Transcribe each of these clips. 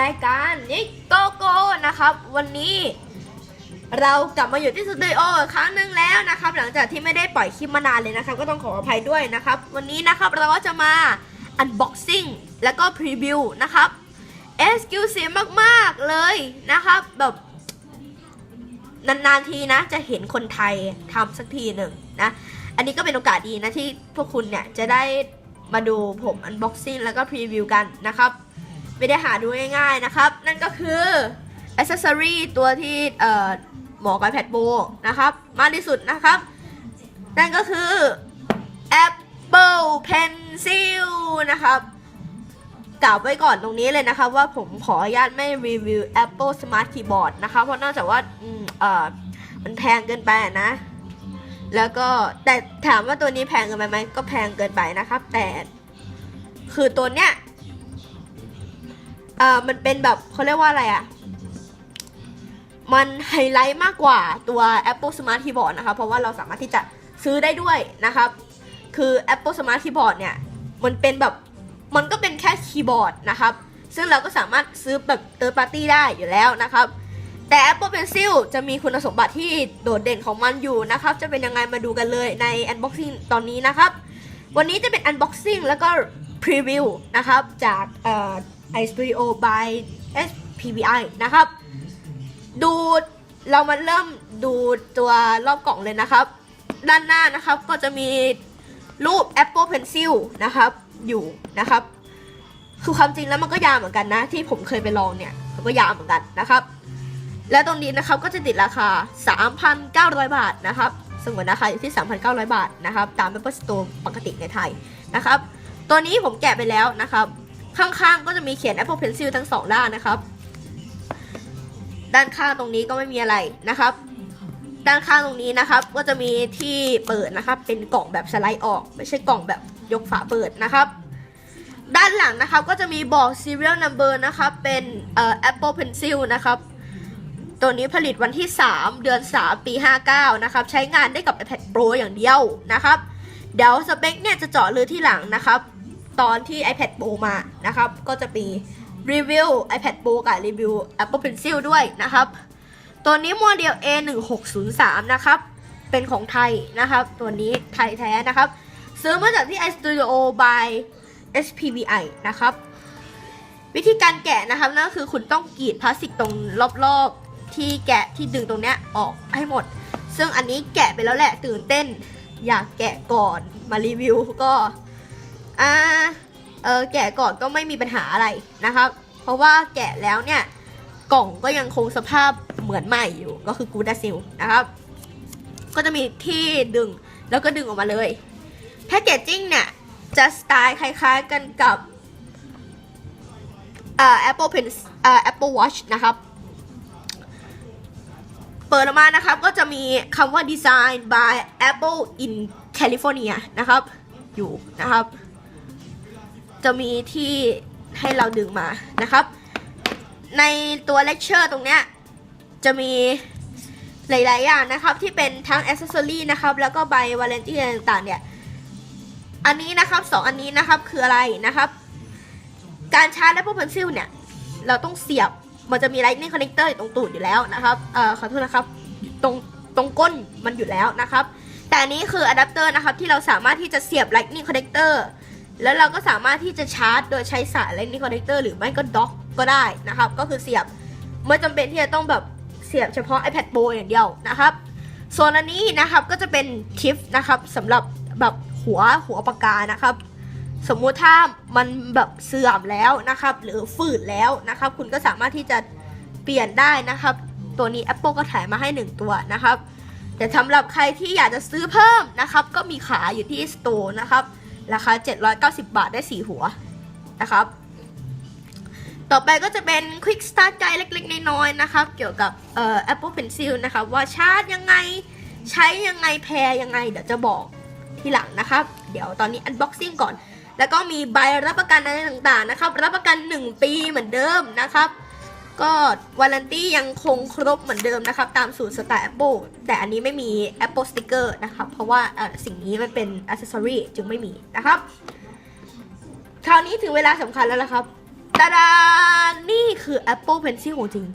รายการนิกโกโก้นะครับ วันนี้ เรากลับมาอยู่ที่สตูดิโออีกครั้งหนึ่งแล้วนะครับ หลังจากที่ไม่ได้ปล่อยคลิปมานานเลยนะครับ ก็ต้องขออภัยด้วยนะครับ วันนี้นะครับเราก็จะมา unboxing แล้วก็พรีวิวนะครับ exclusive มากๆเลยนะครับ แบบนานๆทีนะ จะเห็นคนไทยทำสักทีหนึ่งนะ อันนี้ก็เป็นโอกาสดีนะที่พวกคุณเนี่ยจะได้มาดูผม unboxing แล้วก็พรีวิวกันนะครับ ไม่ได้หาดูง่ายๆนะครับ นั่นก็คือ accessory ตัวที่เอ่อหมาะกับ iPad Pro นะครับ มากที่สุดนะครับ นั่นก็คือ Apple Pencil นะครับกล่าวไว้ก่อนตรงนี้เลยนะครับว่าผมขออนุญาตไม่รีวิว Apple Smart Keyboard นะครับเพราะนอกจากว่าอืมเอ่อมันแพงเกินไปนะ แล้วก็แต่ถามว่าตัวนี้แพงเกินไปไหมก็แพงเกินไปนะครับ แต่คือตัวเนี้ย เอ่อมันเป็นแบบเขาเรียกว่าอะไรอะ่ะมันไฮไลท์มากกว่าตัว Apple Smart Keyboard นะครับเพราะว่าเราสามารถที่จะซื้อได้ด้วยนะครับ คือ Apple Smart Keyboard เนี่ย มันเป็นแบบ มันก็เป็นแค่คีย์บอร์ดนะครับ ซึ่งเราก็สามารถซื้อแบบ third party ได้อยู่แล้วนะครับ แต่ Apple Pencil จะมีคุณสมบัติที่โดดเด่นของมันอยู่นะครับ จะเป็นยังไงมาดูกันเลยใน unboxing ตอนนี้นะครับ วันนี้จะเป็น unboxing แล้วก็ preview นะครับ จาก เอ่อ iStudio by SPBI นะครับ ดูเรามาเริ่มดูตัวรอบกล่องเลยนะครับ ด้านหน้านะครับก็จะมีรูป Apple Pencil นะครับ อยู่นะครับ คือความจริงแล้วมันก็ยาวเหมือนกันนะ ที่ผมเคยไปลองเนี่ยมันก็ยาวเหมือนกันนะครับ และตรงนี้นะครับก็จะติดราคา 3,900 บาทนะครับสมมติราคาอยู่ที่ 3,900 บาทนะครับ ตาม Apple Store ปกติในไทยนะครับ ตัวนี้ผมแกะไปแล้วนะครับ ข้างๆก็จะมีเขียน Apple Pencil ทั้งสองด้านนะครับ ด้านข้างตรงนี้ก็ไม่มีอะไรนะครับ ด้านข้างตรงนี้นะครับ ก็จะมีที่เปิดนะครับ เป็นกล่องแบบสไลด์ออก ไม่ใช่กล่องแบบยกฝาเปิดนะครับ ด้านหลังนะครับก็จะมีบอก serial number นะครับ เป็นเอ่อ Apple Pencil นะครับตัวนี้ผลิตวันที่ 3 เดือน 3 ปี 59 นะครับ ใช้งานได้กับ iPad Pro อย่างเดียวนะครับ เดี๋ยวสเปคเนี่ยจะเจาะลือที่หลังนะครับ ตอนที่ iPad Pro มานะครับ ก็จะมีรีวิว iPad Pro กับรีวิว Apple Pencil ด้วยนะครับ ตัวนี้โมเดล A1603 นะครับ เป็นของไทยนะครับ ตัวนี้ไทยแท้นะครับ ซื้อมาจากที่ iStudio by SPBI นะครับ วิธีการแกะนะครับนั่นก็คือคุณต้องกรีดพลาสติกตรงรอบๆ ที่แกะที่ดึงตรงเนี้ยออกให้หมด ซึ่งอันนี้แกะไปแล้วแหละตื่นเต้น อยากแกะก่อนมารีวิวก็ อ่าเออแกะก่อนก็ไม่มีปัญหาอะไรนะครับ เพราะว่าแกะแล้วเนี่ยกล่องก็ยังคงสภาพเหมือนใหม่อยู่ก็คือกูดาซิลนะครับ ก็จะมีที่ดึงแล้วก็ดึงออกมาเลยแพคเกจจิ้งเนี่ยจะสไตล์คล้ายๆกันกับอ่า Apple Pen อ่า Apple Watch นะครับ เปิดออกมานะครับก็จะมีคำว่า Design by Apple in California นะครับ อยู่นะครับ จะมีที่ให้เราดึงมานะครับ ในตัวเลคเชอร์ตรงเนี้ยจะมีหลาย ๆ อย่างนะครับ ที่เป็นทั้งอ c เซ s ซอรีนะครับ แล้วก็ใบวาเลนตี้ต่าง ๆ เนี่ย อันนี้นะครับสองอันนี้นะครับคืออะไรนะครับ การชาร์จ Apple Pencil เนี่ย เราต้องเสียบมันจะมี Lightning Connector อยู่ตรงตูดอยู่แล้วนะครับเอ่อขอโทษนะครับตรงตรงก้นมันอยู่แล้วนะครับ แต่อันนี้คืออะแดปเตอร์นะครับที่เราสามารถที่จะเสียบ Lightning Connector แล้วเราก็สามารถที่จะชาร์จ โดยใช้สาย Lightning Connector หรือไม่ก็ด็อกก็ได้นะครับ ก็คือเสียบไม่จำเป็นที่จะต้องแบบเสียบเฉพาะ iPad Pro อย่างเดียวนะครับ ส่วนอันนี้นะครับก็จะเป็นทิปนะครับสำหรับแบบหัวหัวปากกานะครับ สมมุติถ้ามันแบบเสื่อมแล้วนะครับ หรือฝืดแล้วนะครับ คุณก็สามารถที่จะเปลี่ยนได้นะครับ ตัวนี้ Apple ก็ถ่ายมาให้ 1 ตัวนะครับ แต่สำหรับใครที่อยากจะซื้อเพิ่มนะครับ ก็มีขายอยู่ที่ Store นะครับ ราคา 790 บาทได้ 4 หัวนะครับ ต่อไปก็จะเป็น Quick Start Guide เล็กๆ น้อยๆนะครับ เกี่ยวกับเอ่อ Apple Pencil นะครับ ว่าชาร์จยังไงใช้ยังไงแพรยังไง เดี๋ยวจะบอกทีหลังนะครับ เดี๋ยวตอนนี้ Unboxing ก่อน แล้วก็มีใบรับประกันอะไรต่างๆนะครับ รับประกัน 1 ปีเหมือนเดิมนะครับ ก็วารันตี้ยังคงครบเหมือนเดิมนะครับ ตามสูตรสไตล์ Apple แต่อันนี้ไม่มี Apple Sticker นะครับ เพราะว่าสิ่งนี้มันเป็น accessory จึงไม่มีนะครับ คราวนี้ถึงเวลาสำคัญแล้วละครับตาดานี่คือ Apple Pencil ของจริง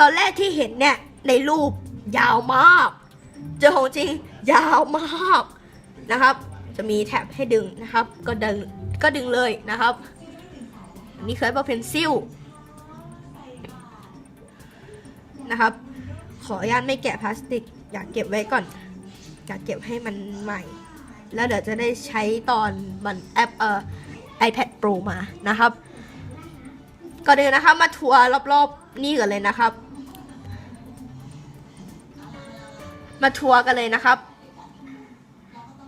ตอนแรกที่เห็นเนี่ย ในรูปยาวมาก เจอของจริง ยาวมากนะครับ จะมีแท็บให้ดึงนะครับ ก็ดึงก็ดึงเลยนะครับ นี่คือ Apple Pencil นะครับ ขออนุญาตไม่แกะพลาสติก อยากเก็บไว้ก่อนอยากเก็บให้มันใหม่ แล้วเดี๋ยวจะได้ใช้ตอนมันแอปเอ่อ iPad Pro มานะครับก่อนอื่นนะครับมาทัวร์รอบๆนี่กันเลยนะครับ มาทัวร์กันเลยนะครับ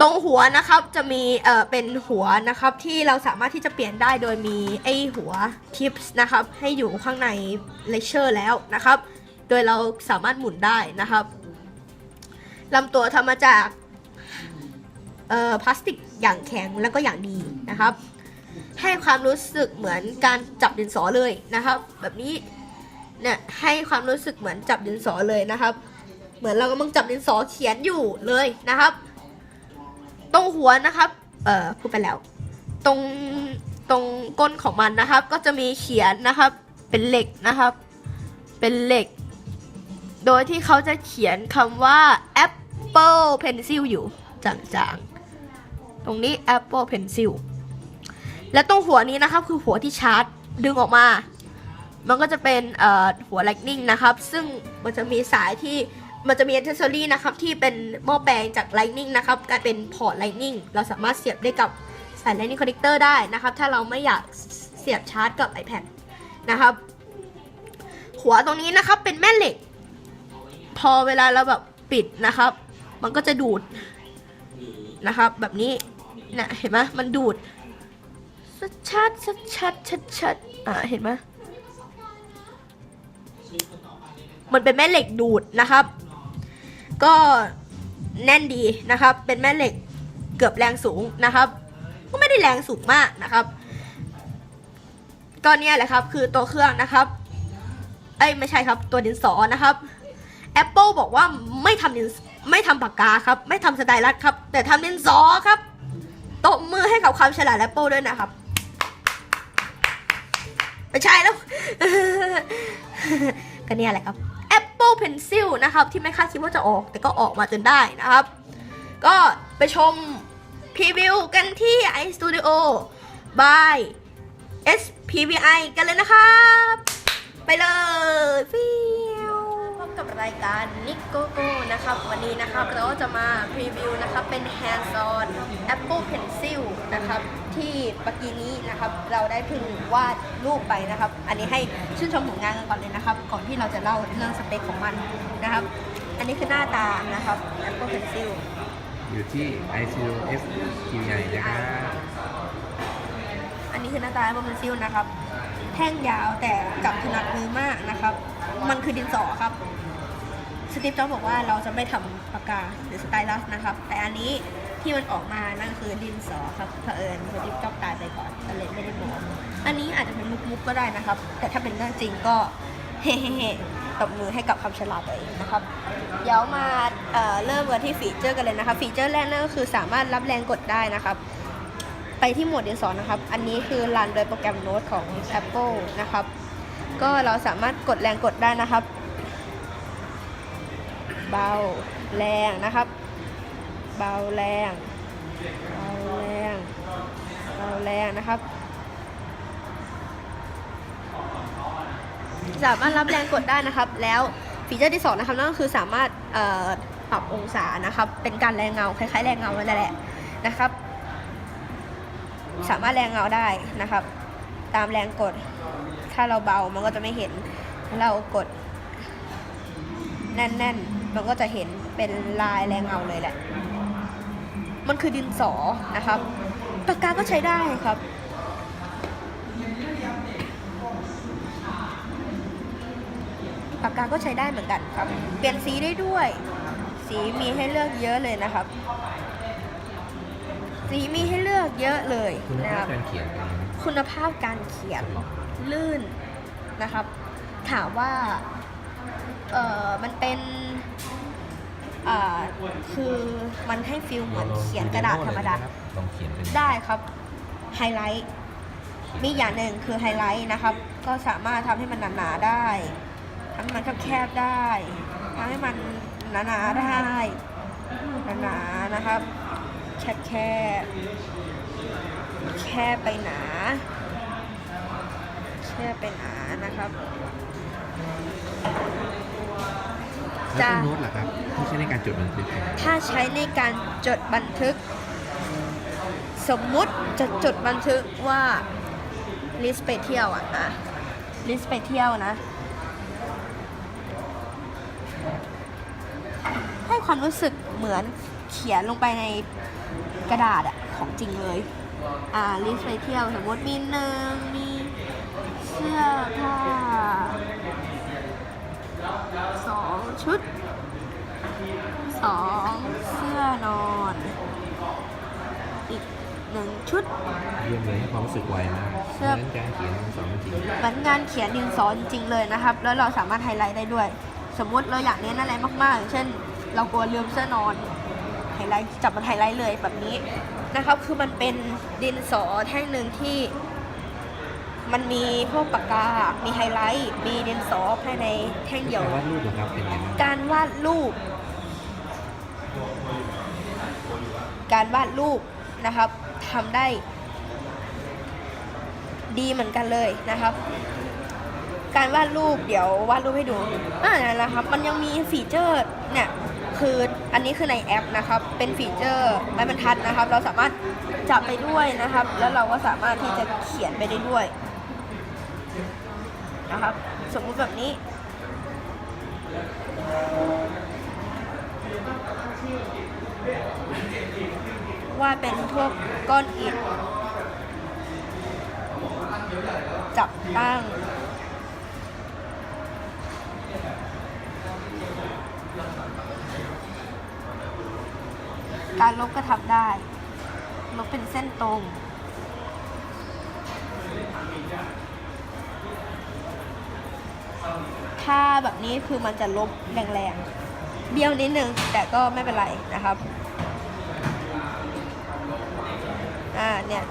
ตรงหัวนะครับจะมีเอ่อเป็นหัวนะครับที่เราสามารถที่จะเปลี่ยนได้โดยมีไอหัวทิปส์นะครับ ให้อยู่ข้างในเลเชอร์แล้วนะครับ โดยเราสามารถหมุนได้นะครับลำตัวทำมาจากเอ่อพลาสติกอย่างแข็งแล้วก็อย่างดีนะครับ ให้ความรู้สึกเหมือนการจับดินสอเลยนะครับ แบบนี้เนี่ยให้ความรู้สึกเหมือนจับดินสอเลยนะครับ เหมือนเรากำลังจับดินสอเขียนอยู่เลยนะครับ ตรงหัวนะครับเอ่อพูดไปแล้ว ตรงตรงก้นของมันนะครับ ก็จะมีเขียนนะครับ เป็นเหล็กนะครับ เป็นเหล็ก โดยที่เขาจะเขียนคำว่า Apple Pencil อยู่จางๆ ตรงนี้ Apple Pencil และตรงหัวนี้นะครับคือหัวที่ชาร์จดึงออกมา มันก็จะเป็นหัว Lightning นะครับ ซึ่งมันจะมีสายที่มันจะมี accessory นะครับที่เป็นหม้อแปลงจาก Lightning นะครับกลายเป็นพอร์ต Lightning เราสามารถเสียบได้กับสาย Lightning connector ได้นะครับ ถ้าเราไม่อยากเสียบชาร์จกับ iPad นะครับ หัวตรงนี้นะครับเป็นแม่เหล็ก พอเวลาเราแบบปิดนะครับ มันก็จะดูดนะครับ แบบนี้เนี่ยเห็นไหมมันดูดชัดชัดชัดชัดชัดอ่าเห็นไหมมันเป็นแม่เหล็กดูดนะครับ ก็แน่นดีนะครับ เป็นแม่เหล็กเกือบแรงสูงนะครับ ก็ไม่ได้แรงสูงมากนะครับก็เนี่ยแหละครับ คือตัวเครื่องนะครับ เอ้ยไม่ใช่ครับ ตัวดินสอนะครับ Apple บอกว่าไม่ทำดินไม่ทำปากกาครับ ไม่ทำสไตลัสครับ แต่ทำดินสอครับตบมือให้กับความฉลาด Apple ด้วยนะครับไม่ใช่แล้ว ก็เนี่ยแหละครับ Apple Pencil นะครับ ที่ไม่คาดคิดว่าจะออก แต่ก็ออกมาจนได้นะครับ ก็ไปชมพรีวิวกันที่ iStudio by SPVI กันเลยนะครับ ไปเลยฟิ กับรายการนิโกโก้นะครับวันนี้นะครับเราก็จะมาพรีวิวนะครับเป็น hands on Apple Pencil นะครับที่ปกี้นี้นะครับเราได้เพึ่งวาดรูปไปนะครับ อันนี้ให้ชื่นชมผลงานกันก่อนเลยนะครับ ก่อนที่เราจะเล่าเรื่องสเปคของมันนะครับ อันนี้คือหน้าตานะครับ Apple Pencil อยู่ที่ ICO F TVI นะครับอันนี้คือหน้าตา Apple Pencil นะครับแท่งยาวแต่จับถนัดมือมากนะครับ มันคือดินสอครับ สตีฟจ็อบบอกว่าเราจะไม่ทำปากกาหรือสไตลัสนะครับ แต่อันนี้ที่มันออกมานั่นคือดินสอครับเผอิญสตีฟจ็อบตายไปก่อนก็เลยไม่ได้บอกอันนี้อาจจะเป็นมุกๆก็ได้นะครับ แต่ถ้าเป็นเรื่องจริงก็เฮ้ๆตบมือให้กับคำฉลาดตัวเองนะครับ เดี๋ยวมาเเริ่มกันที่ฟีเจอร์กันเลยนะครับฟีเจอร์แรกนั่นก็คือสามารถรับแรงกดได้นะครับ ไปที่โหมดดินสอนะครับ อันนี้คือรันโดยโปรแกรมโน้ตของ Apple นะครับ ก็เราสามารถกดแรงกดได้นะครับ เบาแรงนะครับ เบาแรงเบาแรงเบาแรงนะครับ สามารถรับแรงกดได้นะครับ แล้วฟีเจอร์ที่สองนะครับนั่นก็คือสามารถปรับองศานะครับ เป็นการแรงเงาคล้ายๆแรงเงานั่นแหละนะครับ สามารถแรงเงาได้นะครับ ตามแรงกดถ้าเราเบามันก็จะไม่เห็นเรากดแน่นๆ มันก็จะเห็นเป็นลายแรงเงาเลยแหละ มันคือดินสอนะครับปากกาก็ใช้ได้ครับ ปากกาก็ใช้ได้เหมือนกันครับ เปลี่ยนสีได้ด้วย สีมีให้เลือกเยอะเลยนะครับ สีมีให้เลือกเยอะเลยคุณนะภาคพรับการเขียนเป็นยังไงคุณภาพการเขียนลื่นนะครับ ถามว่า เออมันเป็นอ่าคือมันให้ฟิลเหมือนเขียนกระดาษธรรมดา ลองเขียนเป็นได้ครับ ไฮไลท์ไมีอย่างหนึ่งคือไฮไลท์นะครับ ก็สามารถทำให้มันหนาๆได้ทำให้มันแคบๆได้ทำให้มันหนาๆได้หนาๆนะครับ แคบแคบๆแคบไปหนา แคบไปหนานะครับแล้วจ้ะก็โน้ตล่ะครับที่ใช้ในการจดบันทึกถ้าใช้ในการจดบันทึก สมมุติจะจดบันทึกว่าลิสไปเที่ยวอะนะลิสไปเที่ยวนะ ให้ความรู้สึกเหมือนเขียนลงไปในกระดาษอะของจริงเลย อ่าลิสไปเที่ยวสมมติมีหนึ่งมี เสื้อผ้าสองชุดสองเสื้อนอน อีกหนึ่งชุด เยี่ยมเลยให้ความรู้สึกไวมากเสื้เพอราะฉะนั้นการเขียนมันสอนจริงเหมือนงานเขียนดินสอจริงๆเลยนะครับ แล้วเราสามารถไฮไลท์ได้ด้วย สมมุติเราอยากเน้นอะไรมากๆอย่างเช่น เรากลัวลืมเสื้อนอนไฮไลท์จับมันไฮไลท์เลยแบบนี้นะครับ คือมันเป็นดินสอแท่งหนึ่งที่ มันมีพวกปากกา มีไฮไลท์ มีดินสอภายในแท่งเดียว การวาดรูปเหรอครับเป็นยังไงบ้างการวาดรูป การวาดรูปนะครับทำได้ ดีเหมือนกันเลยนะครับ การวาดรูปเดี๋ยววาดรูปให้ดูอ่านะครับ มันยังมีฟีเจอร์เนี่ยคืออันนี้คือในแอปนะครับ เป็นฟีเจอร์ไม้บรรทัดนะครับ เราสามารถจับไปด้วยนะครับ แล้วเราก็สามารถที่จะเขียนไปได้ด้วย นะครับ สมมุติแบบนี้ ว่าเป็นพวกก้อนอิฐจับตั้งการลบก็ทำได้ ลบเป็นเส้นตรง ถ้าแบบนี้คือมันจะลบแรงๆ เบี้ยวนิดนึง แต่ก็ไม่เป็นไรนะครับ อ่าเนี่ย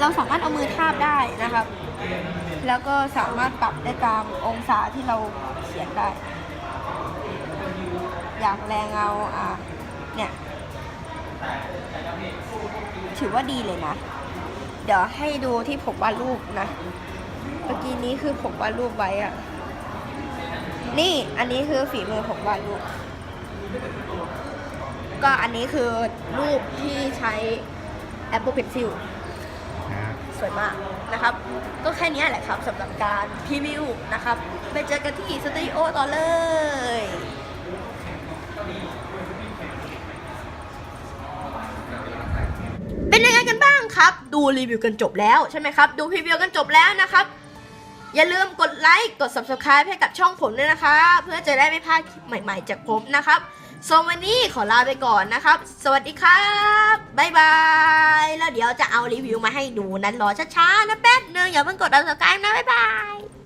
เราสามารถเอามือทาบได้นะครับ แล้วก็สามารถปรับได้ตามองศาที่เราเขียนได้ อยากแรงเงาอะเนี่ย ถือว่าดีเลยนะ เดี๋ยวให้ดูที่ผมวาดรูปนะ เมื่อกี้นี้คือผมวาดรูปไว้อะนี่อันนี้คือฝีมือผมวาดรูป ก็อันนี้คือรูปที่ใช้ Apple Pencil สวยมากนะครับ ก็แค่นี้แหละครับสำหรับการพรีวิวนะครับ ไปเจอกันที่สตูดิโอต่อเลยเป็นยังไงกัน องครับ ดูรีวิวกันจบแล้วใช่ไหมครับ ดูพรีวิวกันจบแล้วนะครับ อย่าลืมกดไลค์กด subscribe ให้กับช่องผมด้วยนะคะเพื่อจะได้ไม่พลาดคลิปใหม่ ๆ จากผมนะครับส่วนวันนี้ขอลาไปก่อนนะครับ สวัสดีครับบ๊ายบาย แล้วเดี๋ยวจะเอารีวิวมาให้ดูนั้นรอช้าๆนะแป๊บนึงอย่าเพิ่งกด subscribe นะบ๊ายบาย